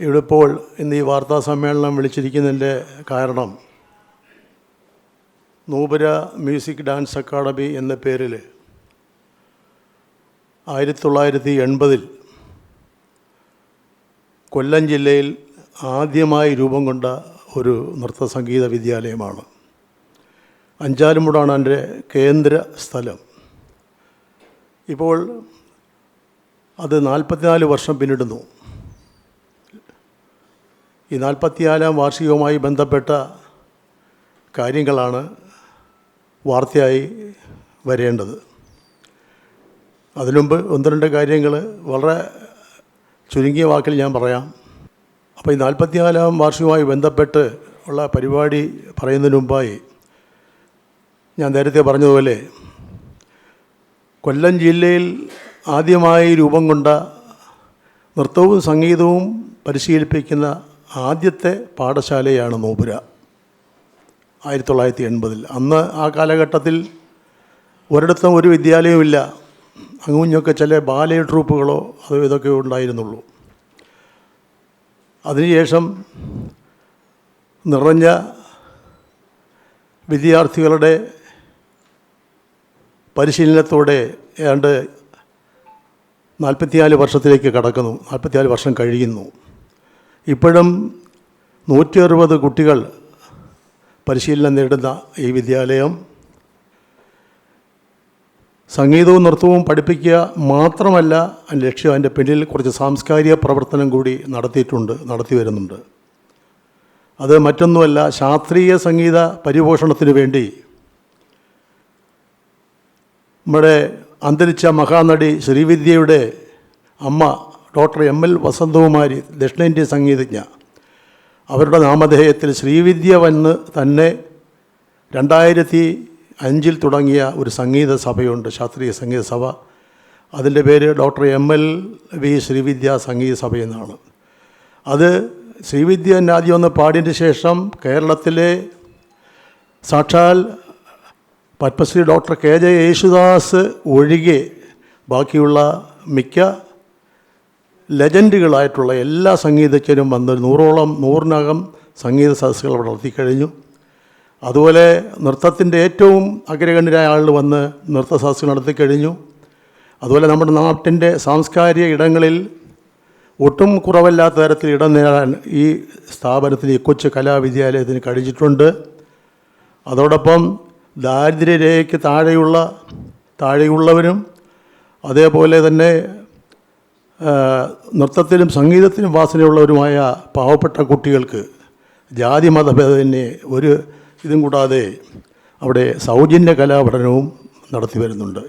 ഇവിടെ ഇപ്പോൾ ഇന്ന് ഈ വാർത്താ സമ്മേളനം വിളിച്ചിരിക്കുന്നതിന്റെ കാരണം നൂപുര മ്യൂസിക് ഡാൻസ് അക്കാഡമി എന്ന പേരിൽ ആയിരത്തി തൊള്ളായിരത്തി എൺപതിൽ കൊല്ലം ജില്ലയിൽ ആദ്യമായി രൂപം കൊണ്ട ഒരു നൃത്ത സംഗീത വിദ്യാലയമാണ്. അഞ്ചാലുമുടാണ് എന്റെ കേന്ദ്ര സ്ഥലം. ഇപ്പോൾ അത് നാൽപ്പത്തിനാല് വർഷം പിന്നിടുന്നു. ഈ നാൽപ്പത്തിനാലാം വാർഷികവുമായി ബന്ധപ്പെട്ട കാര്യങ്ങളാണ് വാർത്തയായി വരേണ്ടത്. അതിനുമുമ്പ് ഒന്ന് രണ്ട് കാര്യങ്ങൾ വളരെ ചുരുങ്ങിയ വാക്കിൽ ഞാൻ പറയാം. അപ്പോൾ ഈ നാൽപ്പത്തിനാലാം വാർഷികവുമായി ബന്ധപ്പെട്ട് ഉള്ള പരിപാടി പറയുന്നതിന് മുമ്പായി ഞാൻ നേരത്തെ പറഞ്ഞതുപോലെ കൊല്ലം ജില്ലയിൽ ആദ്യമായി രൂപം കൊണ്ട നൃത്തവും സംഗീതവും പരിശീലിപ്പിക്കുന്ന ആദ്യത്തെ പാഠശാലയാണ് നോപുര ആയിരത്തി തൊള്ളായിരത്തി എൺപതിൽ അന്ന് ആ കാലഘട്ടത്തിൽ ഒരിടത്തും ഒരു വിദ്യാലയമില്ല അങ്ങുഞ്ഞൊക്കെ ചില ബാലയ ട്രൂപ്പുകളോ അതോ ഇതൊക്കെ ഉണ്ടായിരുന്നുള്ളൂ. അതിനുശേഷം നിറഞ്ഞ വിദ്യാർത്ഥികളുടെ പരിശീലനത്തോടെ ഏതാണ്ട് നാൽപ്പത്തിനാല് വർഷത്തിലേക്ക് കടക്കുന്നു. നാൽപ്പത്തിനാല് വർഷം കഴിയുന്നു. ഇപ്പോഴും നൂറ്റി അറുപത് കുട്ടികൾ പരിശീലനം നേടുന്ന ഈ വിദ്യാലയം സംഗീതവും നൃത്തവും പഠിപ്പിക്കുക മാത്രമല്ല ലക്ഷ്യം അതിന്റെ പിന്നിൽ കുറച്ച് സാംസ്കാരിക പ്രവർത്തനം കൂടി നടത്തിയിട്ടുണ്ട് നടത്തി വരുന്നുണ്ട്. അത് മറ്റൊന്നുമല്ല ശാസ്ത്രീയ സംഗീത പരിപോഷണത്തിന് വേണ്ടി നമ്മുടെ അന്തരിച്ച മഹാനടി ശ്രീവിദ്യയുടെ അമ്മ ഡോക്ടർ എം എൽ വസന്തകുമാരി ദക്ഷിണേന്ത്യൻ സംഗീതജ്ഞ. അവരുടെ നാമധേയത്തിൽ ശ്രീവിദ്യ വന്ന് തന്നെ രണ്ടായിരത്തി അഞ്ചിൽ തുടങ്ങിയ ഒരു സംഗീത സഭയുണ്ട് ശാസ്ത്രീയ സംഗീത സഭ. അതിന്റെ പേര് doctor M L V Srividya Sangeetha Sabha എന്നാണ്. അത് ശ്രീവിദ്യ ആദ്യം ഒന്ന് പാടിയതിന് ശേഷം കേരളത്തിലെ സാക്ഷാൽ Padmashri doctor K J Yesudas ഒഴികെ ബാക്കിയുള്ള മിക്ക ലെജൻഡുകളായിട്ടുള്ള എല്ലാ സംഗീതജ്ഞരും വന്ന് നൂറോളം നൂറിനകം സംഗീത സദസ്സുകൾ വളർത്തി നടത്തിക്കഴിഞ്ഞു അതുപോലെ നൃത്തത്തിന്റെ ഏറ്റവും അഗ്രഗണ്യരായ ആളുകൾ വന്ന് നൃത്ത സദസ്സുകൾ നടത്തിക്കഴിഞ്ഞു അതുപോലെ നമ്മുടെ നാട്ടിന്റെ സാംസ്കാരിക ഇടങ്ങളിൽ ഒട്ടും കുറവല്ലാത്ത തരത്തിൽ ഇടം നേടാൻ ഈ സ്ഥാപനത്തിന് ഈ കൊച്ചു കലാവിദ്യാലയത്തിന് കഴിഞ്ഞിട്ടുണ്ട്. അതോടൊപ്പം ദാരിദ്ര്യരേഖയ്ക്ക് താഴെയുള്ള താഴെയുള്ളവരും അതേപോലെ തന്നെ നൃത്തത്തിലും സംഗീതത്തിലും വാസനയുള്ളവരുമായ പാവപ്പെട്ട കുട്ടികൾക്ക് ജാതി മതഭേദമന്യേ ഒരു ഇതും കൂടാതെ അവിടെ സൗജന്യ കലാപഠനവും നടത്തി വരുന്നുണ്ട്.